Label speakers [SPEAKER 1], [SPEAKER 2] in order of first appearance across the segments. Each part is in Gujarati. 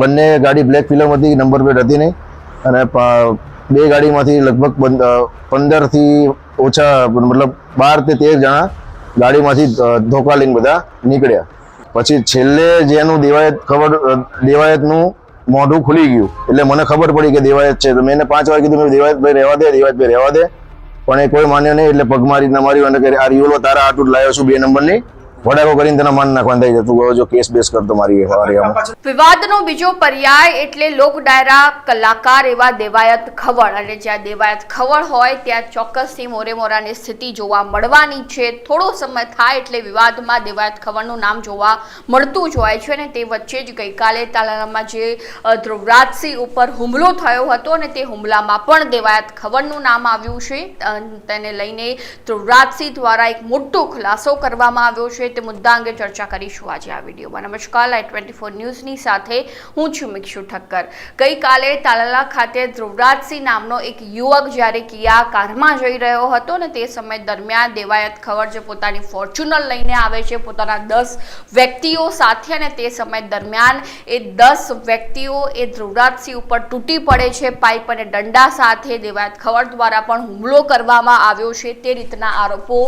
[SPEAKER 1] બંને ગાડી બ્લેક ફિલમ હતી નંબર પ્લેટ હતી નહીં. અને બે ગાડીમાંથી લગભગ પંદરથી ઓછા, મતલબ બાર તે તેર જણા ગાડીમાંથી ધોકા લઈને બધા નીકળ્યા. પછી છેલ્લે જેનું દેવાયત ખબર દેવાયતનું મોઢું ખુલી ગયું. એટલે મને ખબર પડી કે દેવાયત છે. તો મેં પાંચ વાર કીધું દેવાયતભાઈ, રહેવા દે, દેવાયતભાઈ, રહેવા દે. પણ એ કોઈ માન્યો નહીં, એટલે પગ મારી ના માર્યું અને આ રિયોલો તારા આટલું લાવ્યો છું, બે નંબરની. વડાકો કરીને તેના માન નાખવાનું થઈ જતું. જો કેસ બેસ કરતો મારી
[SPEAKER 2] વિવાદનો બીજો પર્યાય એટલે લોક ડાયરા કલાકાર એવા દેવાયત ખવડ. અને જ્યાં દેવાયત ખવડ હોય, ત્યાં ચોક્કસથી મોરે મોરાની સ્થિતિ જોવા મળવાની છે. થોડો સમય થાય એટલે વિવાદમાં દેવાયત ખવડનું નામ જોવા મળતું જ હોય છે અને તે વચ્ચે જ ગઈકાલે તાલાલામાં જે ધ્રુવરાજસિંહ ઉપર હુમલો થયો હતો અને તે હુમલામાં પણ દેવાયત ખવડનું નામ આવ્યું છે. તેને લઈને ધ્રુવરાજસિંહ દ્વારા એક મોટો ખુલાસો કરવામાં આવ્યો છે. તે મુદ્દા અંગે ચર્ચા કરીશું આજે આ વિડીયોમાં. નમસ્કાર, લાઈવ ટ્વેન્ટી ફોર ન્યૂઝની સાથે હું છું મિક્ષુ ઠક્કર. ગઈકાલે તાલાલા ખાતે ધ્રુવરાજસિંહ નામનો એક યુવક જ્યારે કિયા કારમાં જઈ રહ્યો હતો ને તે સમય દરમિયાન દેવાયત ખવર જે પોતાની ફોર્ચ્યુનર લઈને આવે છે, પોતાના દસ વ્યક્તિઓ સાથે અને તે સમય દરમિયાન એ દસ વ્યક્તિઓ એ ધ્રુવરાજસિંહ ઉપર તૂટી પડે છે, પાઇપ અને દંડા સાથે દેવાયત ખવર દ્વારા પણ હુમલો કરવામાં આવ્યો છે. તે રીતના આરોપો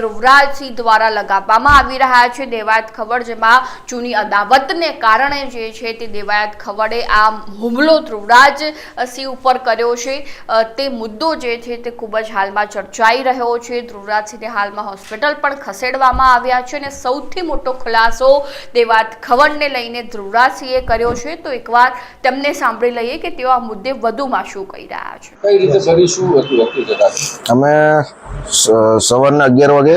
[SPEAKER 2] ધ્રુવરાજસિંહ દ્વારા લગાવવામાં આવી રહ્યા છે. દેવાયત ખબર જેમાં જૂની અદાવતને કારણે જે છે તે દેવાયત ખબરે આ હુમલો ધ્રુવરાજ સિંહ ઉપર કર્યો છે. તે મુદ્દો જે છે તે ખૂબ જ હાલમાં ચર્ચાઈ રહ્યો છે. ધ્રુવરાજસિંહને હાલમાં હોસ્પિટલ પણ ખસેડવામાં આવ્યા છે અને સૌથી મોટો ખુલાસો દેવાત ખવડને લઈને ધ્રુવરાજસિંહે કર્યો છે. તો એકવાર તેમને સાંભળી લઈએ કે તેઓ આ મુદ્દે વધુમાં શું કહી રહ્યા છે.
[SPEAKER 3] કઈ રીતે શું હતું?
[SPEAKER 1] અમે સવારના અગિયાર વાગે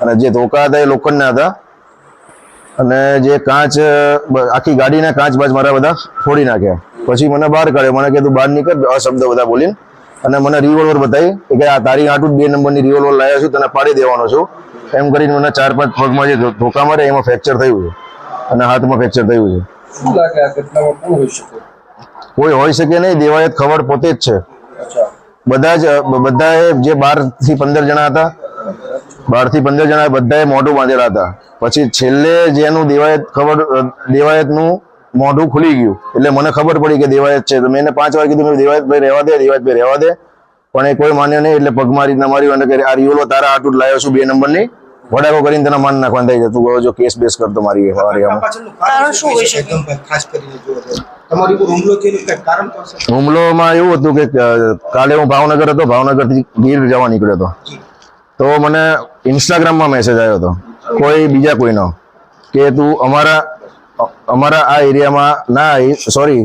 [SPEAKER 1] અને જે ધોકા હતા એ લોખંડના હતા. અને જે કાચ આખી ગાડીના કાચ બાજ મારા બધા ફોડી નાખ્યા. પછી મને બહાર કાઢ્યો. મને કીધું બહાર નીકળ. અશબ્દ શબ્દ બધા બોલીને. અને મને રિવોલ્વર બતાવી કે આ તારી આટું બે નંબરની રિવોલ્વર લાવ્યા છું તને પાડી દેવાનો છું. એમ કરીને મને ચાર પાંચ પગમાં જે ધોકા મારે એમાં ફ્રેક્ચર થયું છે. અને હાથમાં ફ્રેક્ચર થયું છે. કોઈ હોઈ શકે નહીં દેવાયત ખબર પોતે જ છે. બધા જ બધાએ જે બારથી પંદર જણા હતા બારથી પંદર જણા બધાએ મોઢું બાંધેલા હતા. પછી છેલ્લે જેનું દેવાયત ખબર દેવાયતનું મોઢું ખુલી ગયું. એટલે મને ખબર પડી કે દેવાયત છે. તો મેં એને પાંચ વાર કીધું મેં દેવાયતભાઈ રહેવા દે દેવાયતભાઈ રહેવા દે. પણ એ કોઈ માન્યો નહીં એટલે પગમાં મારી માર્યું અને આ રિયોલો તારા આટું લાવ્યો છું બે નંબરની. વડાકો કરીને તને માન નાખવાનું થઈ જતું હવે જો કેસ બેસ કરતો મારી હુમલોમાં એવું હતું કે કાલે હું ભાવનગર હતો ભાવનગરથી ગીર જવા નીકળ્યો હતો. તો મને ઇન્સ્ટાગ્રામમાં મેસેજ આવ્યો હતો કોઈ બીજા કોઈનો કે તું અમારા અમારા આ એરિયામાં ના સોરી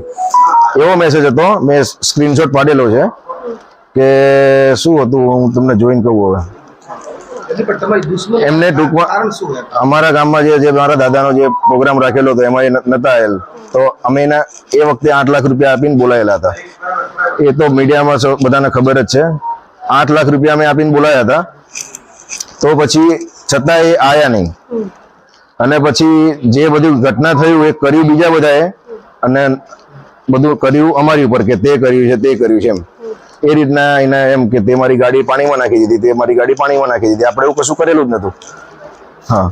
[SPEAKER 1] એવો મેસેજ હતો મેં સ્ક્રીનશોટ પાડેલો છે કે શું હતું હું તમને જોઈન કહું હવે. એમને ટૂંકમાં અમારા ગામમાં જે જે મારા દાદાનો જે પ્રોગ્રામ રાખેલો હતો એમાં એ નતા આવેલ. તો અમે એના એ વખતે આઠ લાખ રૂપિયા આપીને બોલાયેલા હતા. એ તો મીડિયામાં બધાને ખબર જ છે. આઠ લાખ રૂપિયા અમે આપીને બોલાયા હતા. તો પછી છતાં એ આયા નહીં. અને પછી જે બધું ઘટના થયું એ કર્યું બીજા બધાએ. અને બધું કર્યું અમારી ઉપર કે તે કર્યું છે તે કર્યું છે એમ. એ રીતના એને એમ કે તે મારી ગાડી પાણીમાં નાખી દીધી તે મારી ગાડી પાણીમાં નાખી દીધી. આપણે એવું કશું કરેલું જ નતું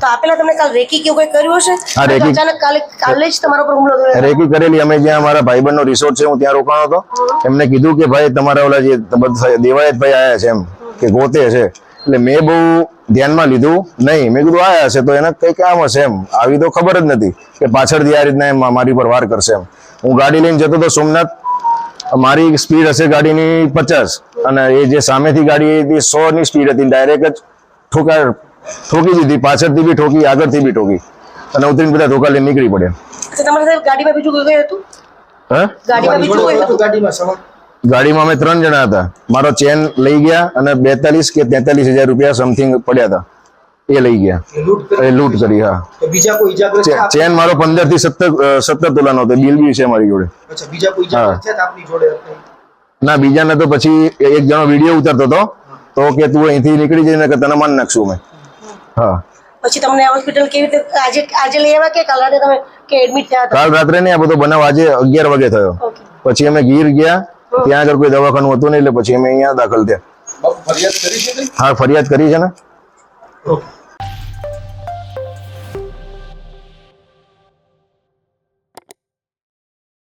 [SPEAKER 4] તો આપેલા તમને કાલ રેકી કેવું કઈ કર્યું હશે?
[SPEAKER 1] હા, રેકી.
[SPEAKER 4] અચાનક કાલે કાલે જ તમારા પર હુમલો થયો.
[SPEAKER 1] રેકી કરેલી. અમે જ્યાં મારા ભાઈબંધનો રિસોર્ટ છે હું ત્યાં રોકાણો હતો. એમને કીધું કે ભાઈ તમારા ઓલા જે દેવાયત ભાઈ આયા છે એમ કે ગોતે છે. એટલે મેં બહુ ધ્યાનમાં લીધું નહીં. મેં કીધું આયા હશે તો એને કઈ કામ હશે એમ. આવી તો ખબર જ નથી કે પાછળથી આ રીતના એમ મારી પર વાર કરશે એમ. હું ગાડી લઈને જતો હતો સોમનાથ મારી સ્પીડ હશે ગાડીની પચાસ અને એ જે સામેથી ગાડી હતી સો ની સ્પીડ હતી. ડાયરેક્ટ જ ઠોકા ઠોકી દીધી. પાછળથી બી ઠોકી આગળથી બી ઠોકી. અને ઉતરીને બધા ધોકા લઈને નીકળી પડ્યા.
[SPEAKER 4] અચ્છા ગાડીમાં બીજું કોઈ હતું?
[SPEAKER 1] હે?
[SPEAKER 4] ગાડીમાં બીજું કોઈ હતું
[SPEAKER 5] ગાડીમાં?
[SPEAKER 1] ગાડીમાં અમે ત્રણ જણા હતા. મારો ચેન લઈ ગયા અને બેતાલીસ કે તેતાલીસ હજાર રૂપિયા સમથિંગ પડ્યા હતા. એ લઈ ગયા.
[SPEAKER 5] એ લૂંટ કરી.
[SPEAKER 1] હા? ચેન મારો પંદરથી સત્તર સત્તર તોલાનો હતો. બિલ બી છે મારી જોડે.
[SPEAKER 5] હા બીજા કોઈ ઈજાગ્રસ્ત થયા હતા આપની જોડે
[SPEAKER 1] ના બીજાને તો પછી એક જણો વીડિયો ઉતારતો હતો. તો કે તું અહીંથી નીકળી જઈને કે તને માન નાખશું અમે. હા.
[SPEAKER 4] પછી તમને હોસ્પિટલ કેવી રીતે આજે આજે લઈ આવ્યા કે કાલ રાતે તમે કે એડમિટ થયા
[SPEAKER 1] કાલ રાત્રે નહીં આ બધો બનાવ આજે અગિયાર વાગે થયો. પછી અમે ગીર ગયા. ત્યાં આગળ કોઈ દવાખાનું હતું નહીં એટલે પછી અમે અહીંયા દાખલ થયા. હા ફરિયાદ કરી છે ને?
[SPEAKER 5] ઓકે.